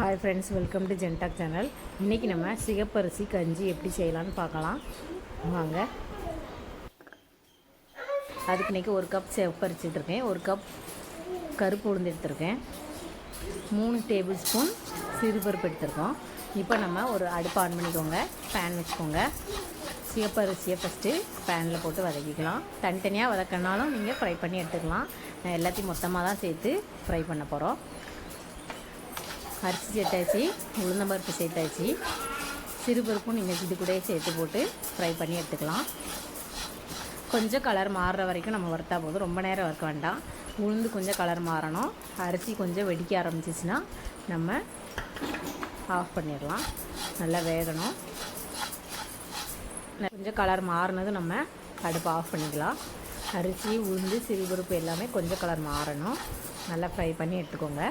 Hi friends welcome to ஜென்டாக் channel இன்றைக்கி நம்ம சிகப்பரிசி கஞ்சி எப்படி செய்யலாம்னு பார்க்கலாம். வாங்க. அதுக்கு இன்றைக்கி ஒரு கப் சிவப்பரிசி ஒரு கப் கருப்பு உளுந்து எடுத்திருக்கேன். மூணு டேபிள் ஸ்பூன் சிறுபருப்பு எடுத்திருக்கோம். இப்போ நம்ம ஒரு அடுப்பு ஆன் பண்ணிக்கோங்க. பேன் வச்சுக்கோங்க. சிவப்பரிசியை ஃபஸ்ட்டு பேனில் போட்டு வதக்கிக்கலாம். தனித்தனியாக வதக்கினாலும் நீங்கள் ஃப்ரை பண்ணி எடுத்துக்கலாம். நான் எல்லாத்தையும் மொத்தமாக தான் சேர்த்து ஃப்ரை பண்ண போகிறோம் அரிசி சேர்த்தாச்சு உளுந்தம்பருப்பு சேர்த்தாச்சு. சிறுபருப்பும் நீங்கள் இது கூட சேர்த்து போட்டு ஃப்ரை பண்ணி எடுத்துக்கலாம். கொஞ்சம் கலர் மாறுற வரைக்கும் நம்ம வறுத்தா போதும். ரொம்ப நேரம் வறுக்க வேண்டாம். உளுந்து கொஞ்சம் கலர் மாறணும். அரிசி கொஞ்சம் வெடிக்க ஆரம்பிச்சிச்சுன்னா நம்ம ஆஃப் பண்ணிடலாம். நல்லா வேகணும். கொஞ்சம் கலர் மாறினதும் நம்ம அடுப்பை ஆஃப் பண்ணிக்கலாம். அரிசி உளுந்து சிறுபருப்பு எல்லாமே கொஞ்சம் கலர் மாறணும். நல்லா ஃப்ரை பண்ணி எடுத்துக்கோங்க.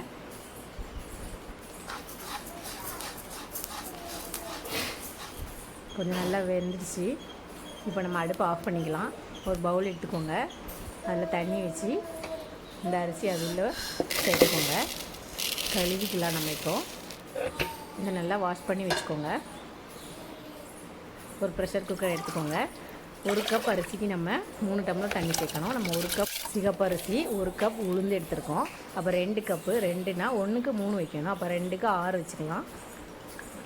கொஞ்சம் நல்லா வெந்துடுச்சு. இப்போ நம்ம அடுப்பு ஆஃப் பண்ணிக்கலாம். ஒரு பவுல் எடுத்துக்கோங்க. அதில் தண்ணி வச்சு இந்த அரிசி அதில் சேர்த்துக்கோங்க. கழுவிக்கலாம் நம்ம இப்போ. இதை நல்லா வாஷ் பண்ணி வச்சுக்கோங்க. ஒரு ப்ரெஷர் குக்கர் எடுத்துக்கோங்க. ஒரு கப் அரிசிக்கு நம்ம மூணு டம்ளர் தண்ணி சேர்க்கணும். நம்ம ஒரு கப் சிகப்பு அரிசி ஒரு கப் உளுந்து எடுத்துருக்கோம். அப்போ ரெண்டு கப்பு ரெண்டுனா ஒன்றுக்கு மூணு வைக்கணும். அப்போ ரெண்டுக்கு ஆறு வச்சுக்கலாம்.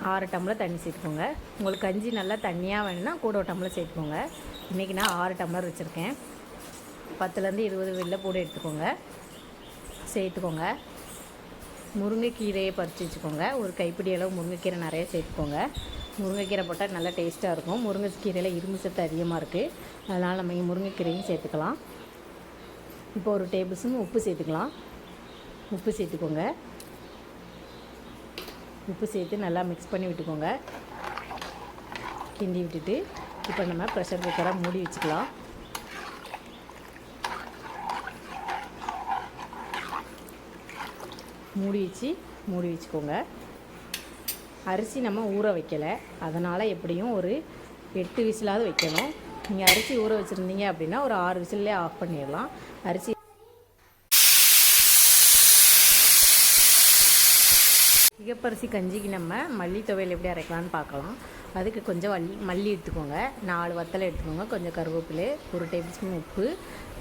ஆறு டம்ளர் தண்ணி சேர்த்துக்கோங்க. உங்களுக்கு கஞ்சி நல்லா தண்ணியாக வேணும்னா கூட ஒரு டம்ளர் சேர்த்துக்கோங்க. இன்றைக்கி நான் ஆறு டம்ளர் வச்சுருக்கேன். பத்துலேருந்து இருபது வெளில கூட எடுத்துக்கோங்க. சேர்த்துக்கோங்க. முருங்கைக்கீரையை பறித்து வச்சுக்கோங்க. ஒரு கைப்பிடி அளவு முருங்கைக்கீரை நிறைய சேர்த்துக்கோங்க. முருங்கைக்கீரை போட்டால் நல்லா டேஸ்ட்டாக இருக்கும். முருங்கைக்கீரையில் இரும்பு சத்து அதிகமாக இருக்குது அதனால் நம்ம முருங்கைக்கீரையும் சேர்த்துக்கலாம். இப்போ ஒரு டேபிள் ஸ்பூன் உப்பு சேர்த்துக்கலாம். உப்பு சேர்த்துக்கோங்க. உப்பு சேர்த்து நல்லா மிக்ஸ் பண்ணி விட்டுக்கோங்க. கிண்டி விட்டுட்டு இப்போ நம்ம ப்ரெஷர் குக்கரை மூடி வச்சுக்கலாம். மூடி வச்சு மூடி வச்சுக்கோங்க. அரிசி நம்ம ஊற வைக்கலை. அதனால் எப்படியும் ஒரு எட்டு விசிலாவது வைக்கணும். நீங்கள் அரிசி ஊற வச்சுருந்தீங்க அப்படின்னா ஒரு ஆறு விசிலே ஆஃப் பண்ணிடலாம். அரிசி சிகப்பரிசி கஞ்சிக்கு நம்ம மல்லி துவையல் எப்படி அரைக்கலாம்னு பார்க்கலாம். அதுக்கு கொஞ்சம் வள்ளி மல்லி எடுத்துக்கோங்க. நாலு வத்தலை எடுத்துக்கோங்க. கொஞ்சம் கருவேப்பிலை ஒரு டேபிள் ஸ்பூன் உப்பு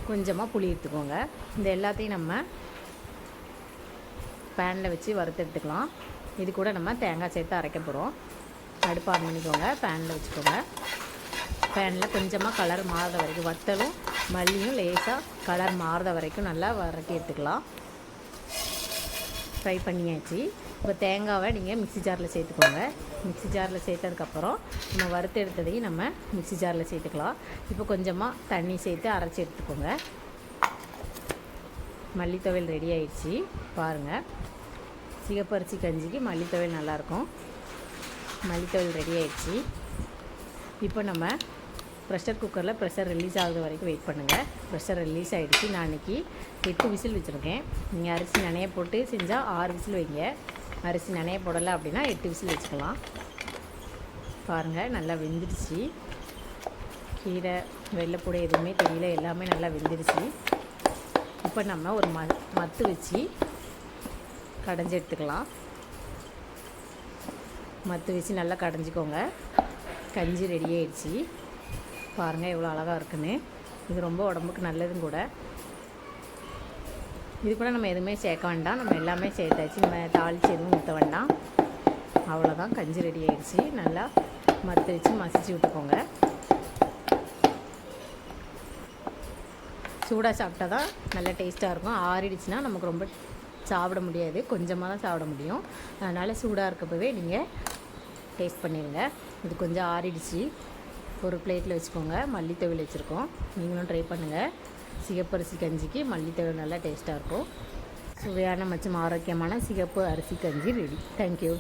கொஞ்சமாக புளி எடுத்துக்கோங்க. இந்த எல்லாத்தையும் நம்ம பேனில் வச்சு வறுத்து எடுத்துக்கலாம். இது கூட நம்ம தேங்காய் சேர்த்து அரைக்க போகிறோம் அடுப்பு ஆன் பண்ணிக்கோங்க. பேனில் வச்சுக்கோங்க. பேனில் கொஞ்சமாக கலர் மாறுற வரைக்கும் வத்தலும் மல்லியும் லேசாக கலர் மாறுற வரைக்கும் நல்லா வறட்டி எடுத்துக்கலாம். ஃப்ரை பண்ணியாச்சு. இப்போ தேங்காவை நீங்கள் மிக்ஸி ஜாரில் சேர்த்துக்கோங்க. மிக்ஸி ஜாரில் சேர்த்ததுக்கப்புறம் நம்ம வறுத்து எடுத்ததையும் நம்ம மிக்ஸி ஜாரில் சேர்த்துக்கலாம். இப்போ கொஞ்சமாக தண்ணி சேர்த்து அரைச்சி எடுத்துக்கோங்க. மல்லித்தொவையல் ரெடி ஆயிடுச்சு. பாருங்கள் சிகப்பரிசி கஞ்சிக்கு மல்லித்தொவையல் நல்லாயிருக்கும் மல்லித்தொவையல் ரெடி ஆயிடுச்சு. இப்போ நம்ம ப்ரெஷர் குக்கரில் ப்ரெஷர் ரிலீஸ் ஆகுது வரைக்கும் வெயிட் பண்ணுங்கள் ப்ரெஷர் ரிலீஸ் ஆகிடுச்சு நான் இன்றைக்கி எட்டு விசில் வச்சுருக்கேன். நீங்கள் அரிசி நனைய போட்டு செஞ்சால் ஆறு விசில் வைங்க. அரிசி நனைய போடலை அப்படின்னா எட்டு விசில் வச்சுக்கலாம். பாருங்கள் நல்லா வெந்துடுச்சு. கீரை வெள்ளைப்பூடை எதுவுமே தெரியல. எல்லாமே நல்லா வெந்துடுச்சு. இப்போ நம்ம ஒரு ம மத்து வச்சு கடைஞ்சி எடுத்துக்கலாம். மத்து வச்சு நல்லா கடைஞ்சிக்கோங்க. கஞ்சி ரெடி ஆயிடுச்சு. பாருங்கள் எவ்வளோ அழகாக இருக்குன்னு. இது ரொம்ப உடம்புக்கு நல்லதும் கூட. இது கூட நம்ம எதுவுமே சேர்க்க வேண்டாம். நம்ம எல்லாமே சேர்த்தாச்சு. நம்ம தாளித்து எதுவும் ஊற்ற வேண்டாம். அவ்வளோதான் கஞ்சி ரெடி ஆகிடுச்சி நல்லா மத்து வச்சு மசிச்சு விட்டுக்கோங்க. சூடாக சாப்பிட்டா தான் நல்லா டேஸ்ட்டாக இருக்கும். ஆறிடுச்சுன்னா நமக்கு ரொம்ப சாப்பிட முடியாது. கொஞ்சமாக தான் சாப்பிட முடியும். அதனால் சூடாக இருக்கப்பவே நீங்கள் டேஸ்ட் பண்ணிடுங்க இது கொஞ்சம் ஆறிடுச்சு. ஒரு பிளேட்டில் வச்சுக்கோங்க. மல்லித்தொவில் வச்சுருக்கோம். நீங்களும் ட்ரை பண்ணுங்கள் சிகப்பரிசி கஞ்சிக்கு மல்லித்தொவில் நல்லா டேஸ்ட்டாக இருக்கும். சுவையான மற்றும் ஆரோக்கியமான சிகப்பு அரிசி கஞ்சி ரெடி தேங்க்யூ